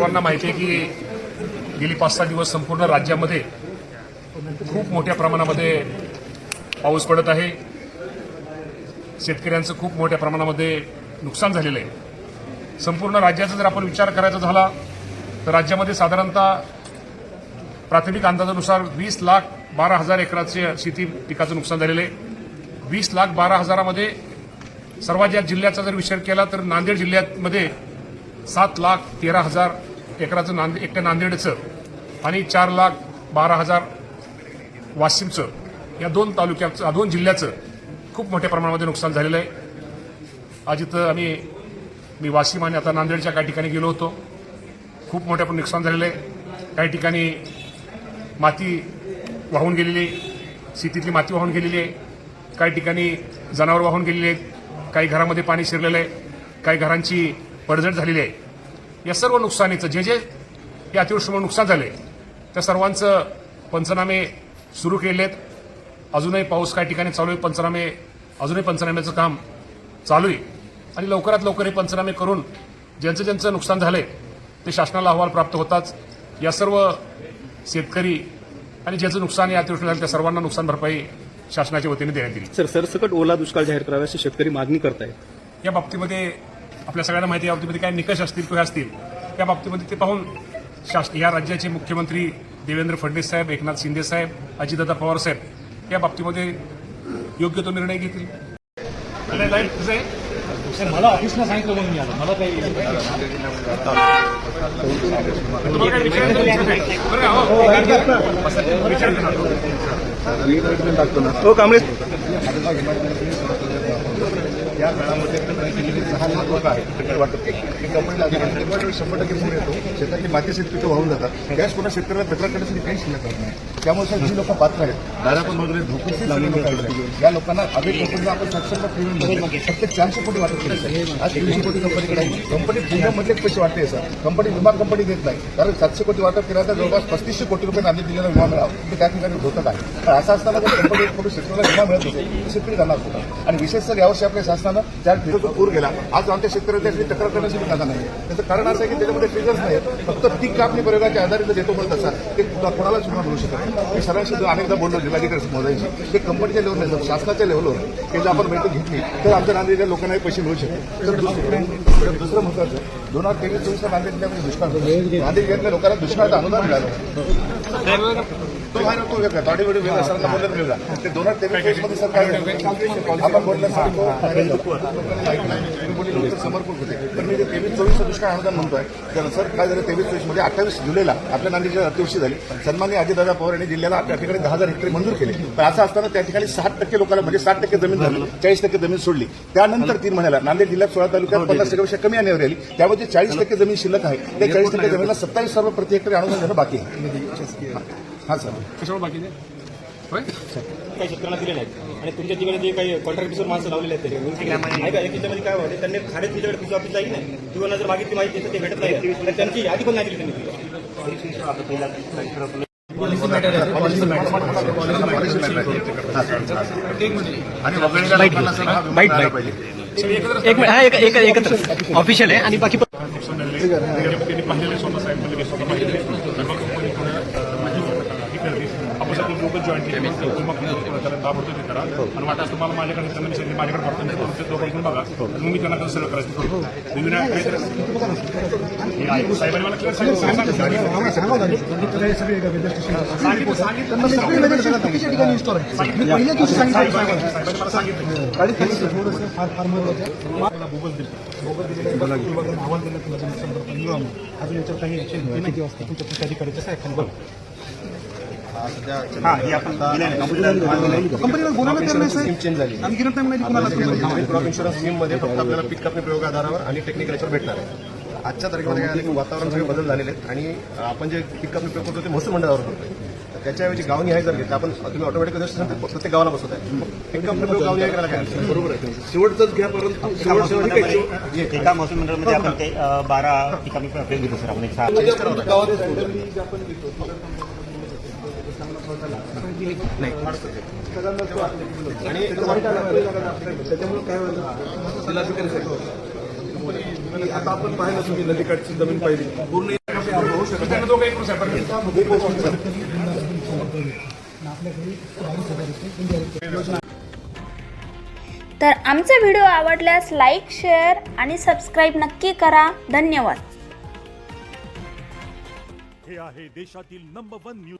सर्वांना माहिती आहे की गेली पाच सहा दिवस संपूर्ण राज्यामध्ये खूप मोठ्या प्रमाणामध्ये पाऊस पडत आहे. शेतकऱ्यांचं खूप मोठ्या प्रमाणामध्ये नुकसान झालेलं आहे. संपूर्ण राज्याचा जर आपण विचार करायचा झाला तर राज्यामध्ये साधारणतः प्राथमिक अंदाजानुसार वीस लाख बारा हजार एकराचे शेती पिकाचं नुकसान झालेलं आहे. वीस लाख बारा हजारामध्ये सर्वात ज्या जिल्ह्याचा जर विचार केला तर नांदेड जिल्ह्यामध्ये सात लाख तेरा हजार एकराचं नांदे एकट्या नांदेडचं आणि चार लाख बारा हजार वाशिमचं. या दोन तालुक्याचं दोन जिल्ह्याचं खूप मोठ्या प्रमाणामध्ये नुकसान झालेलं आहे. आज इथं आम्ही मी वाशिम आणि आता नांदेडच्या काही ठिकाणी गेलो होतो. खूप मोठ्या पण नुकसान झालेलं आहे. काही ठिकाणी माती वाहून गेलेली शेतीतली माती वाहून गेलेली आहे. काही ठिकाणी जनावर वाहून गेलेली आहेत. काही घरामध्ये पाणी शिरलेलं आहे. काही घरांची पडझड झालेली आहे. या सर्व नुकसानीचं जे जे या अतिवृष्टीमुळे नुकसान झाले त्या सर्वांचं पंचनामे सुरू केलेत. अजूनही पाऊस काही ठिकाणी चालू आहे. पंचनामे अजूनही पंचनाम्याचं काम चालू आहे. आणि लवकरात लवकर हे पंचनामे करून ज्यांचं ज्यांचं नुकसान झालंय ते शासनाला अहवाल प्राप्त होताच. या सर्व शेतकरी आणि ज्याचं नुकसान या अतिवृष्टी झालं त्या सर्वांना नुकसान भरपाई शासनाच्या वतीने देण्यात येईल. सर सरसकट ओला दुष्काळ जाहीर करावा अशी शेतकरी मागणी करतायत. या बाबतीमध्ये आपल्या सगळ्यांना माहिती आहे, या बाबतीमध्ये काय निकष असतील किंवा असतील. त्या बाबतीमध्ये ते पाहून शासन या राज्याचे मुख्यमंत्री देवेंद्र फडणवीस साहेब एकनाथ शिंदे साहेब अजितदादा पवार साहेब या बाबतीमध्ये योग्य तो निर्णय घेतील. मला ऑफिसला सांगितलं म्हणून आलो. मला काही? बरं? हो. या काळामध्ये केलेली सहा लाख लोक आहेत पेट्रोल वाटप केलं कंपनीला शंभर टक्के पूर येतो. शेतातली माती शेतपिकं वाहून जातात. गॅस पुन्हा शेतकऱ्याला पेट्रोल करण्यासाठी काही शिल्लक राहत नाही. त्यामुळे सर जी लोक पात्र आहेत दारापण वगैरे धोकरची लोक आहेत या लोकांना अभिक कंपनीला आपण सातशे पेमेंट फक्त चारशे कोटी वाटप केले सर आज तीनशे कोटी कंपनीकडे आहे. कंपनी प्रीमियममधलेच पैसे वाटते सर. कंपनी विमा कंपनी देत नाही. कारण सातशे कोटी वाटप केला तर जवळपास पस्तीसशे कोटी रुपये नांदेड जिल्ह्याला विमा मिळावा ते त्या ठिकाणी धोकत आहे. तर असं असताना जर कंपनी शेतकऱ्याला विमा मिळत होते शेतकरी जाणार होता आणि विशेष सर यावर्षी आपल्या शासनानं ज्या ठिकाणी पूर गेला आज आमच्या शेतकऱ्यांच्या तक्रार करण्याची जागा नाही त्याचं कारण असं आहे की त्याच्यामध्ये ट्रिगर्स नाही फक्त पीक कापणी प्रयोगाच्या आधारे देतो म्हणत असा ते कोणाला सुद्धा विमा मिळू शकत मी सरांशी अनेकदा बोललो जिल्हाधिकारी मोदायची ते कंपनीच्या लेवलवर नाही, शासनाच्या लेवलवर हे जर आपण बैठक घेतली तर आमच्या नांदेडच्या लोकांनाही पैसे मिळू शकते तर दुसरं दुसरं महत्वाचं दोन हजार तेवीस चोवीसला नांदेडच्या दुष्काळ नांदेडच्या लोकांना दुष्काळाचं अनुदान मिळालं. तो व्हायरल तो वेगळा ताडीवडी वेगळा सरांना बोलत वेगळा. ते दोन हजार तेवीसमध्ये सरकार आपण बोलण्यासाठी होते. पण मी तेवीस दुष्काळ अनुदान म्हणतोय तर सर काय झालं? तेवीस चोवीसमध्ये अठ्ठावीस जुलैला आपल्या नांदेडच्या अतिवृष्टी झाली. सन्मान्य अजितदादा पवार यांनी जिल्ह्याला त्या ठिकाणी दहा हजार हेक्टरी मंजूर केले. पण असं असताना त्या ठिकाणी साठ टक्के लोकांना म्हणजे साठ टक्के जमीन झाली चाळीस टक्के जमीन सोडली. त्यानंतर तीन महिन्याला नांदेड जिल्ह्यात सोळा तालुक्यात पन्नास टक्केपेक्षा कमी आणण्यावर आली त्यामध्ये चाळीस टक्के जमीन शिल्लक आहे. त्या चाळीस टक्के जमीनला सत्तावीस सर्व प्रति हेक्टरी अनुदान देणं बाकी आहे. हां सर. बाकी काही शेतकऱ्यांना दिले नाहीत आणि तुमच्या तिकडे जे काही कॉन्ट्रॅक्ट माणसं लावलेले आहेत त्यांनी त्याच्यामध्ये काय होते त्यांनी खारेच तुमच्याकडे पिसू ऑफिस जाईल नाही किंवा जर मागितली माहिती तर ते भेटत नाही तर त्यांची यादी पण नाही दिली हा हा एकत्र ऑफिशियल आहे आणि बाकी. त्यांनी पाहिलेलं साहेब. हे करते. आपण सगळे दोघं जॉईन केले त्याला ताबडतोब हे. करा आणि वाटत तुम्हाला माझ्याकडे त्यांना सांगितलं, माझ्याकडे फक्त नाही तुमच्या दोघं इथून बघा. मग मी त्यांना कसं सगळं करायचं करतो. हे आहे. साहेबांनी मला clear सांगितलं. सांगितलं, सांगितलं. बोगस दिलं. अहवाल दिला. तुला अजून याच्यावर काही ऍक्शन घेतली नाही. तुमच्या कृषी अधिकाऱ्याच्या काय खाली बघा कंपनीला बोलायला तर नाही साहेब चेंज झाली. आम्ही गिरत नाही कोणाला क्रॉप इन्शुरन्स स्कीममध्ये फक्त आपल्याला पीक कापणी प्रयोगाधारावर आणि टेक्निकल याच्यावर भेटणार आहे. आजच्या तारखेमध्ये काय झालं की वातावरण सगळे बदल झालेले आहेत आणि आपण जे पीक कापणी प्रयोग करतो ते महसूल मंडळावर करतोय त्याच्याऐवजी गावनी आहे जर घेतलं आपण तुम्ही ऑटोमॅटिक प्रत्येक गावाला बसवत आहे पीक कापणी प्रयोग गावनी आहे करायला काय. बरोबर आहे. शेवटचंच घ्या परंतु. एका महसूल मंडळामध्ये आपण ते बारा ठिकाणी प्रयोग घेतो सर आपण एक सहा त्याच्यामुळे काय आता आपण पाहिलं तुम्ही नदीकाठची जमीन पाहिली पूर्ण होऊ तर आमचा व्हिडिओ आवडल्यास लाईक शेअर आणि सबस्क्राईब नक्की करा. धन्यवाद. हे आहे. देशातील नंबर वन न्यूज